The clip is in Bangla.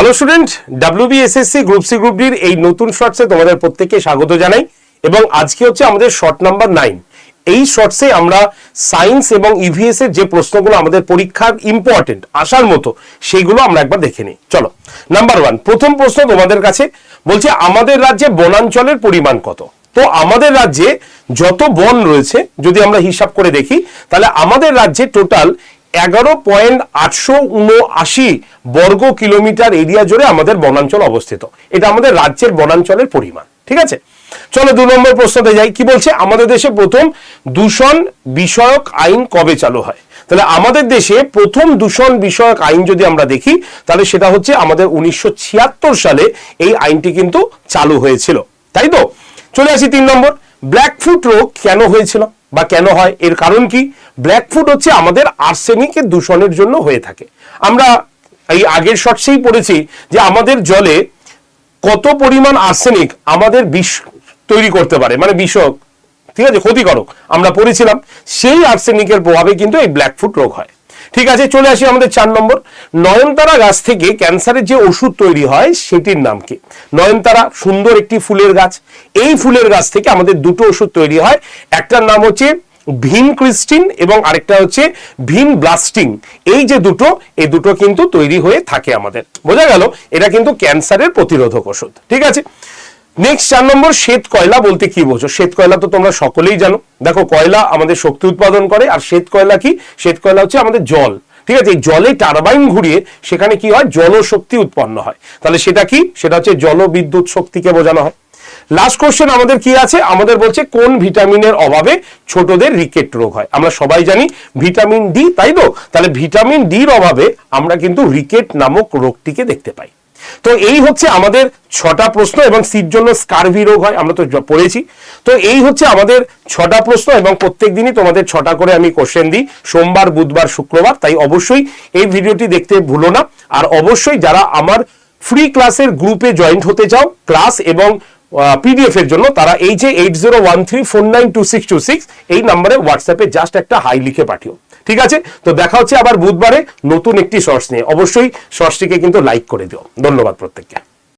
Hello student WBSSC group C group ডির এই নতুন শর্টসে তোমাদের প্রত্যেককে স্বাগত জানাই। এবং আজকে হচ্ছে আমাদের শর্ট নাম্বার নাইন এই শর্টসে আমরা সায়েন্স এবং ইভিএস এর যে প্রশ্নগুলো আমাদের পরীক্ষার ইম্পর্টেন্ট আসার মতো সেইগুলো আমরা একবার দেখে নিই। চলো নাম্বার ওয়ান প্রথম প্রশ্ন তোমাদের কাছে। বলছে, আমাদের রাজ্যে বনাঞ্চলের পরিমাণ কত? তো আমাদের রাজ্যে যত বন রয়েছে, যদি আমরা হিসাব করে দেখি, তাহলে আমাদের রাজ্যে টোটাল এগারো পয়েন্ট আটশো উনআশি বর্গ কিলোমিটার এরিয়া জুড়ে আমাদের বনাঞ্চল অবস্থিত। এটা আমাদের রাজ্যের বনাঞ্চলের পরিমাণ, ঠিক আছে? চলো দু নম্বর প্রশ্নতে যাই, কি বলছে? আমাদের দেশে প্রথম দূষণ বিষয়ক আইন কবে চালু হয়? তাহলে আমাদের দেশে প্রথম দূষণ বিষয়ক আইন যদি আমরা দেখি, তাহলে সেটা হচ্ছে আমাদের উনিশশো ছিয়াত্তর সালে এই আইনটি কিন্তু চালু হয়েছিল। তাই তো? চলে আসি তিন নম্বর, ব্ল্যাকফুট রোগ কেন হয়েছিল? বা কেন হয়? এর কারণ কি? ব্ল্যাক ফুড হচ্ছে আমাদের আর্সেনিকের দূষণের জন্য হয়ে থাকে। আমরা এই আগের শর্টসেই পড়েছি যে আমাদের জলে কত পরিমাণ আর্সেনিক আমাদের বিষ তৈরি করতে পারে মানে বিষক, ঠিক আছে? ক্ষতিকারক। আমরা পড়েছিলাম, সেই আর্সেনিকের প্রভাবে কিন্তু এই ব্ল্যাক ফুড রোগ হয়। ঠিক আছে, চলে আসি আমাদের চার নম্বর। নয়নতারা গাছ থেকে ক্যান্সারের যে ওষুধ তৈরি হয়, সেটির নাম কি? নয়নতারা, সুন্দর একটি ফুলের গাছ। এই ফুলের গাছ থেকে আমাদের দুটো ওষুধ তৈরি হয়। একটার নাম হচ্ছে ভিন ক্রিস্টিন এবং আরেকটা হচ্ছে ভিন ব্লাস্টিং এই যে দুটো, এই দুটো কিন্তু তৈরি হয়ে থাকে আমাদের। বোঝা গেল, এটা কিন্তু ক্যান্সারের প্রতিরোধক ওষুধ। ঠিক আছে? নেক্সট চার নম্বর, শ্বেত কয়লা বলতে কি বোঝো? শ্বেত কয়লা তো তোমরা সকলেই জানো। দেখো, কয়লা আমাদের শক্তি উৎপাদন করে, আর শ্বেত কয়লা কি? শ্বেত কয়লা হচ্ছে আমাদের জল। ঠিক আছে জলে টারবাইন ঘুরিয়ে সেখানে কি হয়? জলশক্তি উৎপন্ন হয়। তাহলে সেটা কি? সেটা হচ্ছে জলবিদ্যুৎ শক্তিকে বোঝানো হয়। লাস্ট কোশ্চেন আমাদের কি আছে? আমাদের বলছে কোন ভিটামিনের অভাবে ছোটদের রিকেট রোগ হয়। আমরা সবাই জানি ভিটামিন ডি, তাই তো? তাহলে ভিটামিন ডির অভাবে আমরা কিন্তু রিকেট নামক রোগটিকে দেখতে পাই। তো এই হচ্ছে আমাদের ছটা প্রশ্ন এবং সির জন্য স্কারভি রোগ হয়, আমরা তো পড়েছি। তো এই হচ্ছে আমাদের ছটা প্রশ্ন এবং প্রত্যেক দিনই তোমাদের ছটা করে আমি কোশ্চেন দিই, সোমবার, বুধবার, শুক্রবার। তাই অবশ্যই এই ভিডিওটি দেখতে ভুলো না। আর অবশ্যই যারা আমার ফ্রি ক্লাসের গ্রুপে জয়েন্ট হতে চাও ক্লাস এবং পিডিএফ এর জন্য, তারা এই যে eight zero one three four nine two six two six এই নাম্বারে হোয়াটসঅ্যাপে জাস্ট একটা হাই লিখে পাঠিও। ঠিক আছে? তো দেখা হচ্ছে আবার বুধবারে নতুন একটি শর্টস নিয়ে। অবশ্যই শর্টসটিকে কিন্তু লাইক করে দিও। ধন্যবাদ প্রত্যেককে।